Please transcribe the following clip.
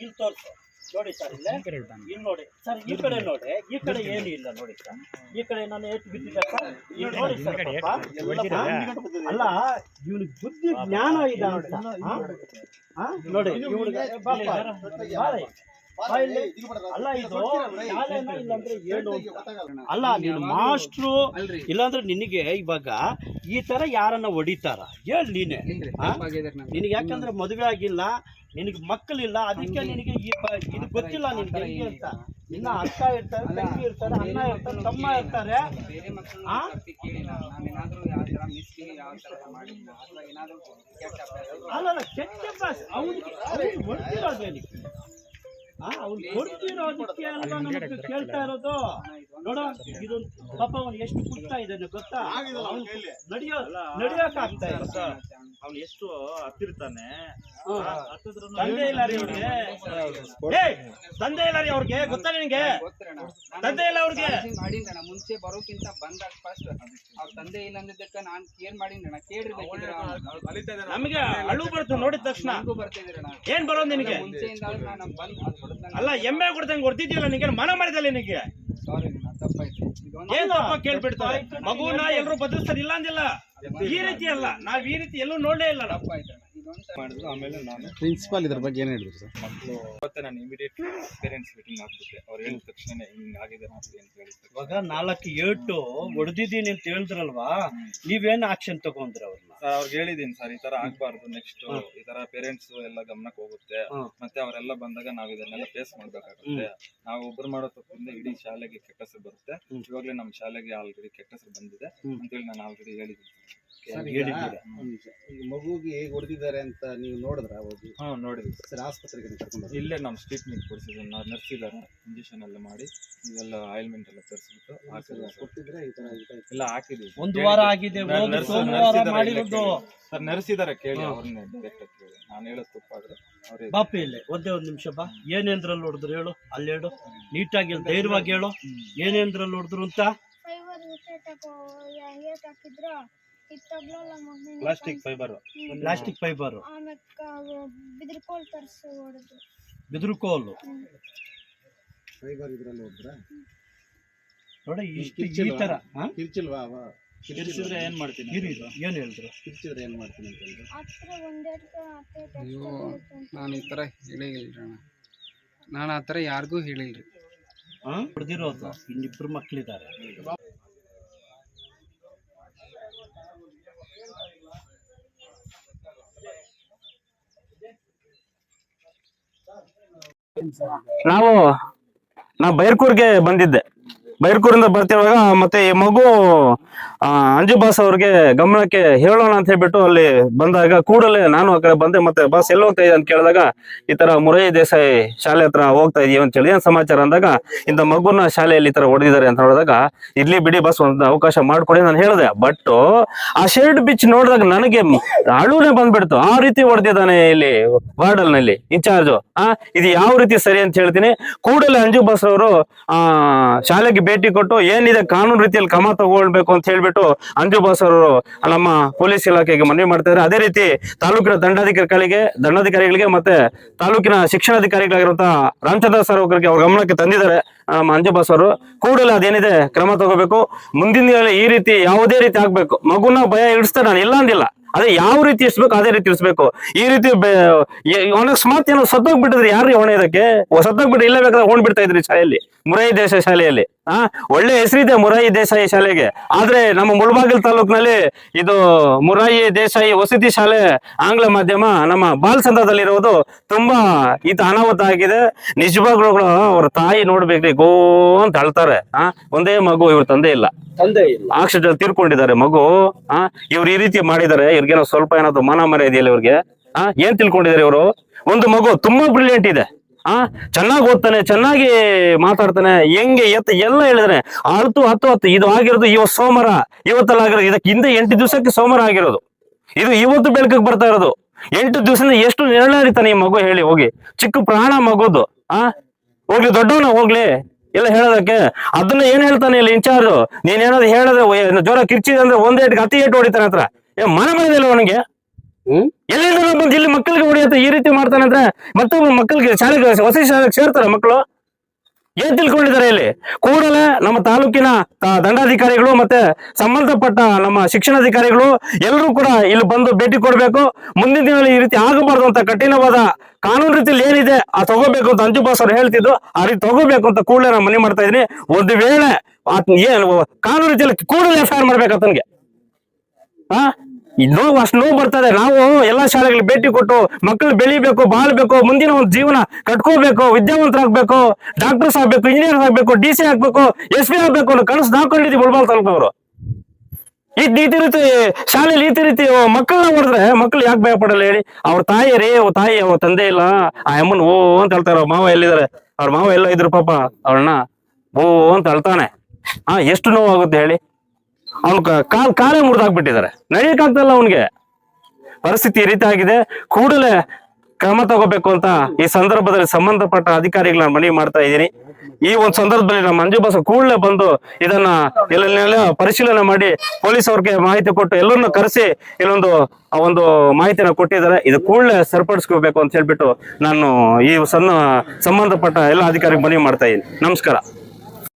ಇಲ್ಲಿ ತೋರ್ಸು. ನೋಡಿ ಸರ್ ಇಲ್ಲೇ. ಇಲ್ಲಿ ನೋಡಿ. ಸರ್ ಈ ಕಡೆ ನೋಡಿ. ಈ ಕಡೆ ಏನು ಇಲ್ಲ ನೋಡಿ ಸರ್. ಈ ಕಡೆ ನಾನು ಎಷ್ಟು ಬಿದ್ದಿದ್ದೆ ಸರ್. ಇಲ್ಲಿ ನೋಡಿ ಸರ್ ಅಲ್ಲ ಇವನಿಗೆ ಬುದ್ಧಿ ಜ್ಞಾನ ಇದೆ ನೋಡಿ? ನೋಡಿ. ಇವನಿಗೆ. ಅಲ್ಲ ಇದು ಶಾಲೆನ ಇಲ್ಲಾಂದ್ರೆ ಏನು ಅಲ್ಲ ನೀನು ಮಾಸ್ಟ್ರು ಇಲ್ಲಾಂದ್ರೆ ನಿನಗೆ ಇವಾಗ ಈ ತರ ಯಾರನ್ನ ಹೊಡಿತಾರ? ಹೇಳ್ ನೀನೆ. ನಿನಗೆ ಯಾಕಂದ್ರೆ ಮದುವೆ ಆಗಿಲ್ಲ ನಿನಗೆ ಮಕ್ಕಳಿಲ್ಲ ಅದಕ್ಕೆ ನಿನಗೆ ಈ ಇದು ಗೊತ್ತಿಲ್ಲ ನಿನ್ಗೆ ಹೆಂಗೆ ಅಂತ. ಇನ್ನ ಅಕ್ಕ ಇರ್ತಾರೆ ತಂಗಿ ಇರ್ತಾರೆ ಅಣ್ಣ ಇರ್ತಾರೆ ತಮ್ಮ ಇರ್ತಾರೆ. ಅಲ್ಲ ಕೆಟ್ಟ ಅವ್ನಿಗೆ ಆ ಅವ್ನು ಹೊಡ್ತಿರೋದಕ್ಕೆ ಅಲ್ವಾ ನಮಗೆ ಕೇಳ್ತಾ ಇರೋದು? ನೋಡ ಇದು ಪಾಪ ಅವನು ಎಷ್ಟು ಕುಡ್ತಾ ಇದ್ದಾನೆ ಗೊತ್ತಾ? ನಡಿಯೋ ನಡೆಯೋ ನಡೆಯೋಕ್ ಆಗ್ತಾ ಇಲ್ಲ ಅವ್ನು ಎಷ್ಟು ಹತ್ತಿರ್ತಾನೆ? ತಂದೆ ಇಲ್ಲ ರೀ ಅವ್ರಿಗೆ ಏ, ತಂದೆ ಇಲ್ಲ ರೀ ಅವ್ರಿಗೆ ಗೊತ್ತಾ ನಿನ್ಗೆ? ತಂದೆ ಇಲ್ಲ ಅವ್ರಿಗೆ. ಮಾಡಿದ್ದಣ್ಣ ಮುಂಚೆ ಬರೋಕ್ಕಿಂತ ಬಂದಾಗ ಫಸ್ಟ್ ಅವ್ರ ತಂದೆ ಇಲ್ಲ ಅಂದಿದ್ದಕ್ಕ ನಾನ್ ಕೇರ್ ಮಾಡಿದ್ದಣ್ಣ ಕೇಳ್ರಿ ನಮಗೆ ಅಳು ಬರುತ್ತೆ ನೋಡಿದ ತಕ್ಷಣ. ಏನ್ ಬರೋದ್ ನಿನಗೆ? ಮುಂಚೆಯಿಂದ ನಾನು ಬಂದ್ ಅಲ್ಲ ಎಮ್ಮೆ ಕೊಡ್ತಂಗೆ ಹೊಡ್ತಿದ್ದಿಲ್ಲ ನಿಮಗೆ ಮನ ಮಾಡಿದಲ್ಲ ನಿನಗೆ ಇದೊಂದು ಏನ್ ತಪ್ಪ ಕೇಳ್ಬಿಡ್ತಾರೆ? ಮಗುನ ಎಲ್ಲರೂ ಬದಲಿಸ್ತಾರೆ ಇಲ್ಲ ಅಂದಿಲ್ಲ ಈ ರೀತಿ ಅಲ್ಲ. ನಾವ್ ಈ ರೀತಿ ಎಲ್ಲೂ ನೋಡಲೇ ಇಲ್ಲ ನಾವು ಮಾಡಿದ್ರು ಆಮೇಲೆ ನಾನು ಪ್ರಿನ್ಸಿಪಾಲ್ ಇದ್ರ ಬಗ್ಗೆ ಏನ್ ಹೇಳಿದ್ರು ಸರ್ ಮಕ್ಕಳು ಮತ್ತೆ ನಾನು ಇಮಿಡಿಯೇಟ್ ಪೇರೆಂಟ್ಸ್ ಮೀಟಿಂಗ್ ಆಗ್ಬಿಟ್ಟೆ. ಅವ್ರು ಹೇಳಿದ ತಕ್ಷಣ ಹಿಂಗ್ ಆಗಿದೆ ಅಂತ ಹೇಳಿದ್ರು ಇವಾಗ ನಾಲ್ಕು ಏಟು ಹೊಡೆದಿದ್ದೀನಿ ಅಂತ ಹೇಳಿದ್ರಲ್ವಾ? ನೀವೇನ್ ಆಕ್ಷನ್ ತಗೊಂಡ್ರ ಅವ್ರನ್ನ? ಸರ್ ಅವ್ರಿಗೆ ಹೇಳಿದೀನಿ ಸರ್ ಈ ತರ ಆಗ್ಬಾರ್ದು ನೆಕ್ಸ್ಟ್ ಈ ತರ ಪೇರೆಂಟ್ಸ್ ಎಲ್ಲ ಗಮನಕ್ಕೆ ಹೋಗುತ್ತೆ. ಮತ್ತೆ ಅವರೆಲ್ಲ ಬಂದಾಗ ನಾವ್ ಇದನ್ನೆಲ್ಲ ಫೇಸ್ ಮಾಡ್ಬೇಕಾಗುತ್ತೆ. ನಾವು ಒಬ್ರು ಮಾಡೋ ತಪ್ಪಿಂದ ಇಡೀ ಶಾಲೆಗೆ ಕೆಟ್ಟ ಹೆಸರು ಬರುತ್ತೆ. ಇವಾಗ್ಲೇ ನಮ್ಮ ಶಾಲೆಗೆ ಆಲ್ರೆಡಿ ಕೆಟ್ಟ ಹೆಸರು ಬಂದಿದೆ. ಅಂತೇಳಿ ನಾನು ಆಲ್ರೆಡಿ ಹೇಳಿದ್ದೀನಿ. ಸರ್ ಹೇಳಿದ್ದೀರಾ? ಒಂದ್ ನಿಮಿಷ. ಈ ಮಗುಗೆ ಹೇಗೆ ಹೊಡೆದಿದ್ದಾರೆ ಅಂತ ನೀವು ನೋಡಿದ್ರ ಹೋಗಿ ಹಾ ನೋಡಿದ್ವಿ. ಸರ್ ಆಸ್ಪತ್ರೆಗೆ ಕರ್ಕೊಂಡು ಹೋಗಿ ಇಲ್ಲೇ ನಮ್ಮ ಟ್ರೀಟ್ಮೆಂಟ್ ಕೊಡಿಸಿದ್ರು. ನಾವು ನರ್ಸ್ ಇದ್ದಾರೆ ಇಂಜೆಕ್ಷನ್ ಎಲ್ಲ ಮಾಡಿ ಇದೆಲ್ಲ ಆಯಿಲ್ಮೆಂಟ್ ಎಲ್ಲ ತರಿಸ್ಬಿಟ್ಟು ಸರ್. ಕೊಟ್ಟಿದ್ರೆ ಈ ತರ ಇದಾಯ್ತು. ಎಲ್ಲ ಹಾಕಿದ್ವಿ. ಒಂದು ವಾರ ಆಗಿದೆ ಹೋಗಿ ಸೋಮವಾರ ಮಾಡಿರೋದು. ಸರ್ ನರ್ಸ್ ಇದಾರೆ ಕೇಳಿ ಅವ್ರನ್ನೇ ಡೈರೆಕ್ಟ್ ಆಗಿ ಕೇಳಿ. ನಾನು ಹೇಳೋದು ತಪ್ಪಾದ್ರೆ ಅವ್ರೇ ಬಾಪ ಇಲ್ಲಿ ಒಂದೇ ಒಂದ್ ನಿಮಿಷ ಬಾ. ಏನೇಂದ್ರಲ್ಲಿ ಹೊಡೆದ್ರು ಹೇಳು ಅಲ್ಲಿ ಹೇಳು. ನೀಟಾಗಿ ಹೇಳು, ಧೈರ್ಯವಾಗಿ ಹೇಳು. ಏನೇಂದ್ರಲ್ಲಿ ಹೊಡೆದ್ರು ಅಂತ? ಫೈಬರ್ ವಿಕೆಟ್ ಹಾಕಿದ್ರ? ಪ್ಲಾಸ್ಟಿಕ್ ಫೈಬರ್ ಪ್ಲಾಸ್ಟಿಕ್ ಫೈಬರ್ ಹೊಡೆದು. ಬಿದಿರುಕೋಲು ಫೈಬರ್ ಇದ್ರಲ್ಲಿ ಹೋದ್ರ ನೋಡಿ ಇಷ್ಟು ಈ ತರ ಕಿರ್ಚಿಲ್ವಾ ಅವ? ಕಿರಿಸಿದ್ರೆ ಏನ್ ಮಾಡ್ತೀನಿ ಇರಿ. ಏನ್ ಹೇಳಿದ್ರು? ಕಿರ್ಚಿದ್ರೆ ಏನ್ ಮಾಡ್ತೀನಿ ಅಯ್ಯೋ ನಾನು ಈ ಥರ ಹೇಳಿಲ್ರಿ ಅಣ್ಣ. ನಾನು ಆ ಥರ ಯಾರಿಗೂ ಹೇಳಿಲ್ರಿ. ಹೊಡೆದಿರೋದು. ಇನ್ನಿಬ್ರು ಮಕ್ಳಿದ್ದಾರೆ ನಾವು ನಾ ಬೈರ್ಕೂರ್ಗೆ ಬಂದಿದ್ದೆ. ಬೈರ್ಕೂರಿಂದ ಬರ್ತಿರುವಾಗ ಮತ್ತೆ ಈ ಮಗು ಆ, ಅಂಜು ಬಾಸ್ ಅವ್ರಿಗೆ ಗಮನಕ್ಕೆ ಹೇಳೋಣ ಅಂತ ಹೇಳ್ಬಿಟ್ಟು ಅಲ್ಲಿ ಬಂದಾಗ ಕೂಡಲೇ ನಾನು ಆ ಕಡೆ ಬಂದೆ ಮತ್ತೆ ಬಾಸ್ ಎಲ್ಲಿ ಹೋಗ್ತಾ ಇದೆ ಅಂತ ಕೇಳಿದಾಗ ಈ ತರ ಮುರೈ ದೇಸಾಯಿ ಶಾಲೆ ಹತ್ರ ಹೋಗ್ತಾ ಇದೀವಿ ಅಂತ ಹೇಳಿ ಏನ್ ಸಮಾಚಾರ ಅಂದಾಗ ಇಂತ ಮಗುನ ಶಾಲೆಯಲ್ಲಿ ಈ ತರ ಹೊಡೆದಿದ್ದಾರೆ ಅಂತ ನೋಡಿದಾಗ ಇರ್ಲಿ ಬಿಡಿ ಬಸ್ ಒಂದು ಅವಕಾಶ ಮಾಡ್ಕೊಡಿ ನಾನು ಹೇಳಿದೆ. ಬಟ್ ಆ ಶರ್ಟ್ ಬಿಚ್ ನೋಡಿದಾಗ ನನಗೆ ಅಳುನೇ ಬಂದ್ಬಿಡ್ತು. ಆ ರೀತಿ ಹೊಡೆದಿದ್ದಾನೆ ಇಲ್ಲಿ ವಾರ್ಡಲ್ನಲ್ಲಿ ಇನ್ಚಾರ್ಜ್ ಆ ಇದು ಯಾವ ರೀತಿ ಸರಿ ಅಂತ ಹೇಳ್ತೀನಿ. ಕೂಡಲೇ ಅಂಜು ಬಾಸ್ ಅವರು ಆ ಶಾಲೆಗೆ ಭೇಟಿ ಕೊಟ್ಟು ಏನಿದೆ ಕಾನೂನು ರೀತಿಯಲ್ಲಿ ಕ್ರಮ ತಗೊಳ್ಬೇಕು ಅಂತ ಹೇಳ್ಬಿಟ್ಟು ಅಂಜು ಅವರು ನಮ್ಮ ಪೊಲೀಸ್ ಇಲಾಖೆಗೆ ಮನವಿ ಮಾಡ್ತಾರೆ ಅದೇ ರೀತಿ ತಾಲೂಕಿನ ದಂಡಾಧಿಕಾರಿಗಳಿಗೆ ದಂಡಾಧಿಕಾರಿಗಳಿಗೆ ಮತ್ತೆ ತಾಲೂಕಿನ ಶಿಕ್ಷಣಾಧಿಕಾರಿಗಳಾಗಿರುವಂತಹ ರಾಮಚಂದ್ರ ಸರ್ ಅವರಿಗೆ ಅವ್ರ ಗಮನಕ್ಕೆ ತಂದಿದ್ದಾರೆ ನಮ್ಮ ಅಂಜು ಬಾಸ್ ಅವರು. ಕೂಡಲೇ ಅದೇನಿದೆ ಕ್ರಮ ತಗೋಬೇಕು. ಮುಂದಿನ ಈ ರೀತಿ ಯಾವುದೇ ರೀತಿ ಆಗ್ಬೇಕು. ಮಗುನ ಭಯ ಇಡಿಸ್ತಾರೆ ನಾನು ಇಲ್ಲ ಅಂದಿಲ್ಲ. ಅದೇ ಯಾವ ರೀತಿ ಇರಿಸ್ಬೇಕು ಅದೇ ರೀತಿ ಇರಿಸ್ಬೇಕು ಈ ರೀತಿ ಸ್ಮಾರ್ತ್ ಏನೋ ಸತ್ತೋಗ್ಬಿಟ್ಟಿದ್ರೆ ಯಾರು ಹೊಣೆ ಇದಕ್ಕೆ? ಸತ್ತೋಗ್ಬಿಟ್ಟು ಇಲ್ಲೇ ಬೇಕಾದ್ರೆ ಹೊಣ್ ಬಿಡ್ತಾ ಇದ್ರಿ ಶಾಲೆಯಲ್ಲಿ. ಮುರೈ ದೇಶ ಶಾಲೆಯಲ್ಲಿ. ಆ ಒಳ್ಳೆ ಹೆಸರಿದೆ ಮುರಾಯಿ ದೇಸಾಯಿ ಶಾಲೆಗೆ. ಆದ್ರೆ ನಮ್ಮ ಮುಳಬಾಗಿಲು ತಾಲೂಕಿನಲ್ಲಿ ಇದು ಮುರಾಯಿ ದೇಸಾಯಿ ವಸತಿ ಶಾಲೆ ಆಂಗ್ಲ ಮಾಧ್ಯಮ ನಮ್ಮ ಬಾಲ್ಸಂದ್ರದಲ್ಲಿರೋದು ತುಂಬಾ ಇದು ಅನಾಹುತ ಆಗಿದೆ. ನಿಜವಾಗ್ಲೂ ಅವ್ರ ತಾಯಿ ನೋಡ್ಬೇಕ್ರಿ ಗೋ ಅಂತ ಅಳ್ತಾರೆ. ಆ ಒಂದೇ ಮಗು ಇವ್ರ ತಂದೆ ಇಲ್ಲ. ತಂದೆ ಇಲ್ಲ. ಆಕ್ಸಿಡೆಂಟ್ ತೀರ್ಕೊಂಡಿದ್ದಾರೆ ಮಗು. ಆ ಇವ್ರು ಈ ರೀತಿ ಮಾಡಿದ್ದಾರೆ ಇವ್ರಿಗೇನೋ ಸ್ವಲ್ಪ ಏನಾದ್ರು ಮಾನ ಇದೆಯಲ್ಲ ಇವ್ರಿಗೆ. ಆ ಏನ್ ತಿಳ್ಕೊಂಡಿದ್ದಾರೆ ಇವರು? ಒಂದು ಮಗು ತುಂಬಾ ಬ್ರಿಲಿಯಂಟ್ ಇದೆ. ಆ? ಚೆನ್ನಾಗಿ ಓದ್ತಾನೆ, ಚೆನ್ನಾಗಿ ಮಾತಾಡ್ತಾನೆ, ಹೆಂಗೆ ಎತ್ತ ಎಲ್ಲ ಹೇಳಿದ್ರೆ ಅಳ್ತು ಹತ್ತು ಹತ್ತು ಇದು ಆಗಿರೋದು ಇವತ್ತು ಸೋಮವಾರ. ಇವತ್ತಲ್ಲ ಆಗಿರೋದು, ಇದಕ್ಕೆ ಹಿಂದೆ ಎಂಟು ದಿವಸಕ್ಕೆ ಸೋಮವಾರ ಆಗಿರೋದು. ಇದು ಇವತ್ತು ಬೆಳಕಿಗೆ ಬರ್ತಾ ಇರೋದು. ಎಂಟು ದಿವಸದಿಂದ ಎಷ್ಟು ನಿರ್ಣಯಿತಾನೆ ಈ ಮಗು ಹೇಳಿ, ಹೋಗಿ. ಚಿಕ್ಕ ಪ್ರಾಣ ಮಗುದು, ಆ? ಹೋಗ್ಲಿ, ದೊಡ್ಡವನ ಹೋಗ್ಲಿ. ಎಲ್ಲ ಹೇಳೋದಕ್ಕೆ. ಅದನ್ನ ಏನ್ ಹೇಳ್ತಾನೆ ಇಲ್ಲಿ ಇನ್ಚಾರ್ಜ್? ನೀನ್ ಏನಾದ್ರು ಹೇಳಿದ್ರೆ ಜ್ವರ ಜೋರ ಕಿರ್ಚಿದೆ ಅಂದ್ರೆ ಒಂದೇ ಏಟ್ಗೆ ಹತ್ತಿ ಏಟು ಹೊಡಿತಾನೆ ಹತ್ರ. ಏ, ಮನೆ ಬಂದಿಲ್ಲ ಅವನಿಗೆ? ಎಲ್ಲಿಂದ ಇಲ್ಲಿ ಮಕ್ಕಳಿಗೆ ಹೊಡೆಯುತ್ತೆ ಈ ರೀತಿ ಮಾಡ್ತಾನಂದ್ರೆ ಮತ್ತೊಬ್ಬ ಮಕ್ಕಳಿಗೆ ಶಾಲೆಗೆ ಹೊಸ ಶಾಲೆಗೆ ಸೇರ್ತಾರೆ ಮಕ್ಕಳು. ಏನ್ ತಿಳ್ಕೊಂಡಿದ್ದಾರೆ ಇಲ್ಲಿ? ಕೂಡಲೇ ನಮ್ಮ ತಾಲೂಕಿನ ದಂಡಾಧಿಕಾರಿಗಳು ಮತ್ತೆ ಸಂಬಂಧಪಟ್ಟ ನಮ್ಮ ಶಿಕ್ಷಣಾಧಿಕಾರಿಗಳು ಎಲ್ಲರೂ ಕೂಡ ಇಲ್ಲಿ ಬಂದು ಭೇಟಿ ಕೊಡಬೇಕು. ಮುಂದಿನ ದಿನಗಳಲ್ಲಿ ಈ ರೀತಿ ಆಗಬಾರ್ದು ಅಂತ ಕಠಿಣವಾದ ಕಾನೂನು ರೀತಿಯಲ್ಲಿ ಏನಿದೆ ಆ ತಗೋಬೇಕು ಅಂತ ಅಂಜು ಸರ್ ಹೇಳ್ತಿದ್ರು ಆ ರೀತಿ ತಗೋಬೇಕು ಅಂತ ಕೂಡಲೇ ನಾನು ಮನವಿ ಮಾಡ್ತಾ ಇದೀನಿ ಒಂದು ವೇಳೆ ಏನು, ಕಾನೂನು ರೀತಿಯಲ್ಲಿ ಕೂಡಲೇ ಎಫ್ ಐ ಆರ್ ಮಾಡ್ಬೇಕು ಆತನ್ಗೆ. ಈ ನೋವು, ಅಷ್ಟು ನೋವು ಬರ್ತದೆ. ನಾವು ಎಲ್ಲಾ ಶಾಲೆಗಳಿಗೆ ಭೇಟಿ ಕೊಟ್ಟು ಮಕ್ಕಳು ಬೆಳಿಬೇಕು, ಬಾಳ್ಬೇಕು, ಮುಂದಿನ ಒಂದು ಜೀವನ ಕಟ್ಕೋಬೇಕು, ವಿದ್ಯಾವಂತರಾಗ್ಬೇಕು, ಡಾಕ್ಟರ್ಸ್ ಆಗ್ಬೇಕು ಇಂಜಿನಿಯರ್ ಆಗ್ಬೇಕು ಡಿ ಸಿ ಆಗ್ಬೇಕು ಎಸ್ ಪಿ ಆಗ್ಬೇಕು ಅನ್ನೋ ಕನಸು ಹಾಕೊಂಡಿದ್ದೀವಿ ಮುಳ್ಬಾಲ್ ತಾಲೂಕವರು. ಈ ಈ ರೀತಿ ಶಾಲೆಯಲ್ಲಿ ಈ ರೀತಿ ಮಕ್ಕಳನ್ನ ಹೊಡೆದ್ರೆ ಮಕ್ಕಳು ಯಾಕೆ ಭಯ ಪಡಲ್ಲ ಹೇಳಿ. ಅವ್ರ ತಾಯಿ ರೀ, ಅವ್ರ ತಾಯಿ, ಅವ್ರ ತಂದೆ ಇಲ್ಲ. ಆ ಅಮ್ಮನ್ ಓ ಅಂತ ಹೇಳ್ತಾರೆ. ಅವ್ರ ಮಾವ ಎಲ್ಲಿದ್ದಾರೆ? ಅವ್ರ ಮಾವ ಎಲ್ಲ ಇದ್ರು ಪಾಪ. ಅವ್ರನ್ನ ಓ ಅಂತ ಹೇಳ್ತಾನೆ. ಹಾ, ಎಷ್ಟು ನೋವಾಗುತ್ತೆ ಹೇಳಿ? ಅವ್ನ ಕಾಲ್ ಕಾಲೇ ಮುರಿದಾಕ್ಬಿಟ್ಟಿದ್ದಾರೆ ನಡೆಯಕ್ಕಾಗ್ತಲ್ಲ ಅವನಿಗೆ? ಪರಿಸ್ಥಿತಿ ಈ ರೀತಿ ಆಗಿದೆ. ಕೂಡಲೇ ಕ್ರಮ ತಗೋಬೇಕು ಅಂತ ಈ ಸಂದರ್ಭದಲ್ಲಿ ಸಂಬಂಧಪಟ್ಟ ಅಧಿಕಾರಿಗಳ ಮನವಿ ಮಾಡ್ತಾ ಇದ್ದೀನಿ. ಈ ಒಂದು ಸಂದರ್ಭದಲ್ಲಿ ನಮ್ಮ ಮಂಜು ಬಸ ಕೂಡಲೇ ಬಂದು ಇದನ್ನ ಎಲ್ಲೆಲ್ಲಾ ಪರಿಶೀಲನೆ ಮಾಡಿ ಪೊಲೀಸ್ ಅವ್ರಿಗೆ ಮಾಹಿತಿ ಕೊಟ್ಟು ಎಲ್ಲರನ್ನ ಕರೆಸಿ ಇಲ್ಲೊಂದು, ಆ ಒಂದು ಮಾಹಿತಿನ ಕೊಟ್ಟಿದ್ದಾರೆ. ಇದು ಕೂಡಲೇ ಸರಿಪಡಿಸ್ಕೋಬೇಕು ಅಂತ ಹೇಳ್ಬಿಟ್ಟು ನಾನು ಈ ಸಣ್ಣ ಸಂಬಂಧಪಟ್ಟ ಎಲ್ಲ ಅಧಿಕಾರಿಗೆ ಮನವಿ ಮಾಡ್ತಾ ಇದ್ದೀನಿ. ನಮಸ್ಕಾರ.